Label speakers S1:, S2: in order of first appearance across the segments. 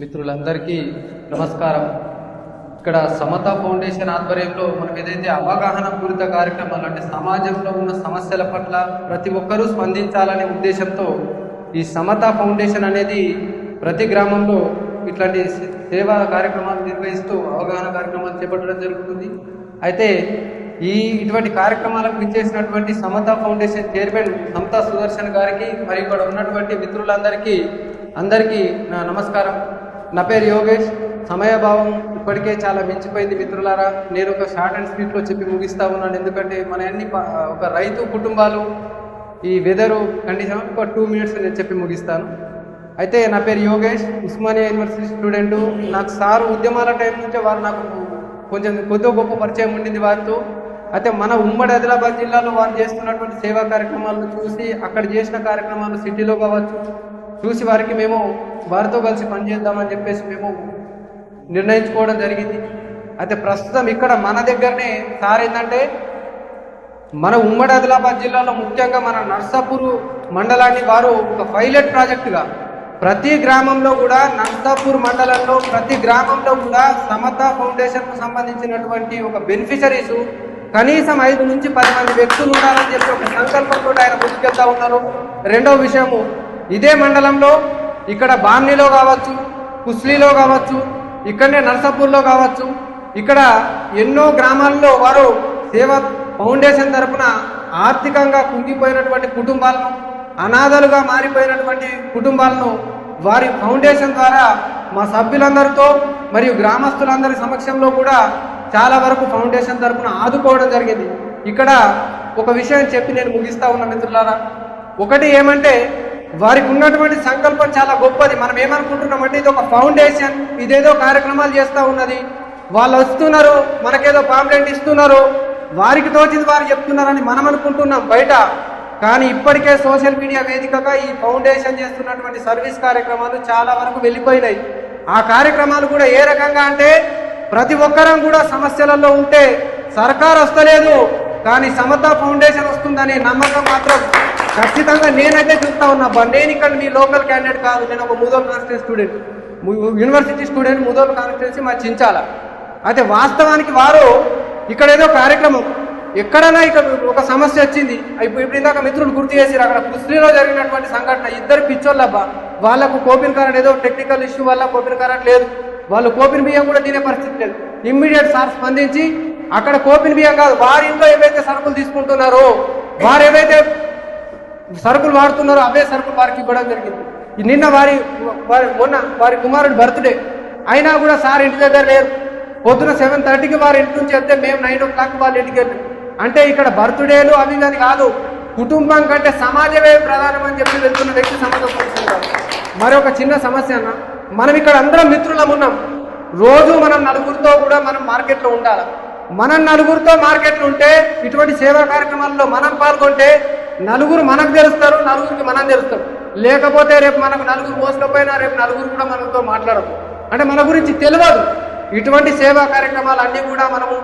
S1: మిత్రులందరికీ నమస్కారం. ఇక్కడ సమత ఫౌండేషన్ ఆధ్వర్యంలో మనం ఏదైతే అవగాహన పూరిత కార్యక్రమాలు అంటే సమాజంలో ఉన్న సమస్యల పట్ల ప్రతి ఒక్కరూ స్పందించాలనే ఉద్దేశంతో ఈ సమత ఫౌండేషన్ అనేది ప్రతి గ్రామంలో ఇట్లాంటి సేవా కార్యక్రమాలు నిర్వహిస్తూ అవగాహన కార్యక్రమాలు చేపట్టడం జరుగుతుంది. అయితే ఈ ఇటువంటి కార్యక్రమాలకు విచ్చేసినటువంటి సమత ఫౌండేషన్ చైర్మన్ సమతా సుదర్శన్ గారికి మరియు ఇక్కడ ఉన్నటువంటి మిత్రులందరికీ అందరికీ నా నమస్కారం. నా పేరు యోగేష్. సమయభావం ఇప్పటికే చాలా మించిపోయింది మిత్రులారా. నేను ఒక షార్ట్ అండ్ స్పీడ్లో చెప్పి ముగిస్తా ఉన్నాను. ఎందుకంటే మన అన్ని ఒక రైతు కుటుంబాలు ఈ వెదరు కండిషన్ ఒక టూ మినిట్స్ నేను చెప్పి ముగిస్తాను. అయితే నా పేరు యోగేష్. ఉస్మానియా యూనివర్సిటీ స్టూడెంట్ నాకు సార్ ఉద్యమాల టైం నుంచే వారు నాకు కొంచెం కొద్దిగా గొప్ప పరిచయం ఉండింది వారితో. అయితే మన ఉమ్మడి ఆదిలాబాద్ జిల్లాలో వారు చేస్తున్నటువంటి సేవా కార్యక్రమాలను చూసి అక్కడ చేసిన కార్యక్రమాలు సిటీలో కావచ్చు చూసి వారికి మేము వారితో కలిసి పనిచేద్దామని చెప్పేసి మేము నిర్ణయించుకోవడం జరిగింది. అయితే ప్రస్తుతం ఇక్కడ మన దగ్గరనే సార్ ఏంటంటే మన ఉమ్మడి ఆదిలాబాద్ జిల్లాలో ముఖ్యంగా మన నర్సాపూర్ మండలాన్ని వారు ఒక పైలట్ ప్రాజెక్టుగా ప్రతి గ్రామంలో కూడా నర్సాపూర్ మండలంలో ప్రతి గ్రామంలో కూడా సమత ఫౌండేషన్కు సంబంధించినటువంటి ఒక బెనిఫిషరీస్ కనీసం ఐదు నుంచి పది మంది వ్యక్తులు ఉండాలని చెప్పి ఒక సంకల్పంతో ఆయన ముందుకెళ్తా ఉన్నారు. రెండవ విషయము ఇదే మండలంలో ఇక్కడ బామ్నీలో కావచ్చు కుస్లీలో కావచ్చు ఇక్కడనే నర్సాపూర్లో కావచ్చు ఇక్కడ ఎన్నో గ్రామాల్లో వారు సేవ ఫౌండేషన్ తరఫున ఆర్థికంగా కుంగిపోయినటువంటి కుటుంబాలను అనాథలుగా మారిపోయినటువంటి కుటుంబాలను వారి ఫౌండేషన్ ద్వారా మా సభ్యులందరితో మరియు గ్రామస్తులందరి సమక్షంలో కూడా చాలా వరకు ఫౌండేషన్ తరఫున ఆదుకోవడం జరిగింది. ఇక్కడ ఒక విషయం చెప్పి నేను ముగిస్తా ఉన్న మిత్రులారా. ఒకటి ఏమంటే వారికి ఉన్నటువంటి సంకల్పం చాలా గొప్పది. మనం ఏమనుకుంటున్నామంటే ఇది ఒక ఫౌండేషన్ ఇదేదో కార్యక్రమాలు చేస్తూ ఉన్నది. వాళ్ళు వస్తున్నారు మనకేదో పాంప్లెంట్ ఇస్తున్నారు. వారికి తోచింది వారు చెప్తున్నారని మనం అనుకుంటున్నాం బయట. కానీ ఇప్పటికే సోషల్ మీడియా వేదికగా ఈ ఫౌండేషన్ చేస్తున్నటువంటి సర్వీస్ కార్యక్రమాలు చాలా వరకు వెళ్ళిపోయినాయి. ఆ కార్యక్రమాలు కూడా ఏ రకంగా అంటే ప్రతి ఒక్కరం కూడా సమస్యలలో ఉంటే సర్కార్ వస్తలేదు కానీ సమతా ఫౌండేషన్ వస్తుందనే నమ్మకం మాత్రం ఖచ్చితంగా నేనైతే చూస్తా ఉన్నా బా నేను ఇక్కడ మీ లోకల్ క్యాండిడేట్ కాదు. నేను ఒక Mudhol constituency student university student Mudhol constituency మా చించాల. అయితే వాస్తవానికి వారు ఇక్కడ ఏదో కార్యక్రమం ఎక్కడైనా ఇక్కడ ఒక సమస్య వచ్చింది. ఇప్పుడు ఇప్పుడు ఇందాక మిత్రులు గుర్తు చేసి అక్కడ కుస్లీలో జరిగినటువంటి సంఘటన. ఇద్దరు పిచ్చోళ్ళబ్బా వాళ్ళకు కోపిన్ కరెంట్ ఏదో టెక్నికల్ ఇష్యూ వల్ల కోపిన్ కరెంట్ లేదు. వాళ్ళు కోపిన్ బియ్యం కూడా తినే పరిస్థితి లేదు. ఇమ్మీడియట్ సార్ స్పందించి అక్కడ కోపిన్ బియ్యం కాదు వారి ఇంట్లో ఏవైతే సరుకులు తీసుకుంటున్నారో వారు ఏవైతే సరుకులు వాడుతున్నారు అవే సరుకులు వారికి ఇవ్వడం జరిగింది. నిన్న వారి వారి మొన్న వారి కుమారుడు బర్త్డే. అయినా కూడా సార్ ఇంటి దగ్గర లేరు. పొద్దున సెవెన్ థర్టీకి వారి ఇంటి నుంచి వెళ్తే మేము నైన్ ఓ క్లాక్ వాళ్ళ ఇంటికి వెళ్ళాం. అంటే ఇక్కడ బర్త్డేలు అవి అని కాదు. కుటుంబం కంటే సమాజమే ప్రధానం అని చెప్పి వెళ్తున్న వ్యక్తి సమాజం మరొక చిన్న సమస్య అన్న మనం ఇక్కడ అందరం మిత్రులం ఉన్నాం. రోజు మనం నలుగురితో కూడా మనం మార్కెట్లో ఉండాలి? మనం నలుగురితో మార్కెట్లో ఉంటే ఇటువంటి సేవా కార్యక్రమాల్లో మనం పాల్గొంటే నలుగురు మనకు తెలుస్తారు నలుగురికి మనం తెలుస్తాం. లేకపోతే రేపు మనకు నలుగురు మోసకపోయినా రేపు నలుగురు కూడా మనతో మాట్లాడదు అంటే మన గురించి తెలియదు. ఇటువంటి సేవా కార్యక్రమాలు అన్నీ కూడా మనము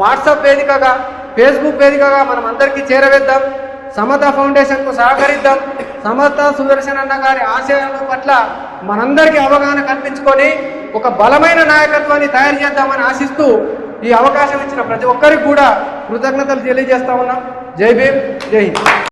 S1: వాట్సాప్ వేదికగా ఫేస్బుక్ వేదికగా మనం అందరికీ చేరవేద్దాం. సమత ఫౌండేషన్కు సహకరిద్దాం. సమత సుదర్శన్ అన్న గారి ఆశయాల పట్ల మనందరికీ అవగాహన కల్పించుకొని ఒక బలమైన నాయకత్వాన్ని తయారు చేద్దామని ఆశిస్తూ ఈ అవకాశం ఇచ్చిన ప్రతి ఒక్కరికి కూడా కృతజ్ఞతలు తెలియజేస్తా ఉన్నాం. జై భీమ్ జై హింద్.